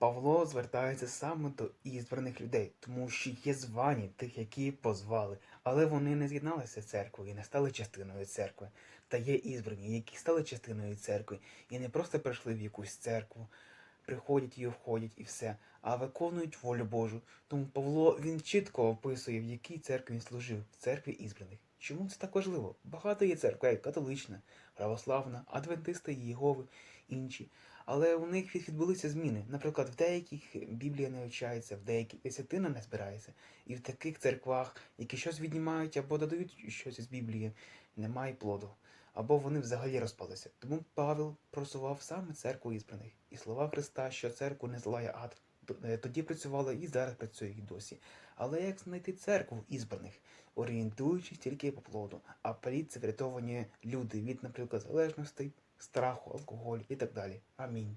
Павло звертається саме до ізбраних людей, тому що є звані тих, які позвали, але вони не з'єдналися з церквою і не стали частиною церкви. Та є ізбрані, які стали частиною церкви і не просто прийшли в якусь церкву, приходять і входять і все, а виконують волю Божу. Тому Павло він чітко описує, в якій церкві він служив, в церкві ізбраних. Чому це так важливо? Багато є церква, як католична, православна, адвентисти Єгови, інші. Але у них відбулися зміни. Наприклад, в деяких Біблія не вивчається, в деяких десятина не збирається. І в таких церквах, які щось віднімають або додають щось із Біблії, немає плоду. Або вони взагалі розпалися. Тому Павел просував саме церкву ізбраних. І слова Христа, що церкву не злає ад, е, тоді працювала і зараз працює і досі. Але як знайти церкву ізбраних, орієнтуючись тільки по плоду, а плід це врятовані люди від, наприклад, залежностей, страху, алкоголю і так далі. Амінь.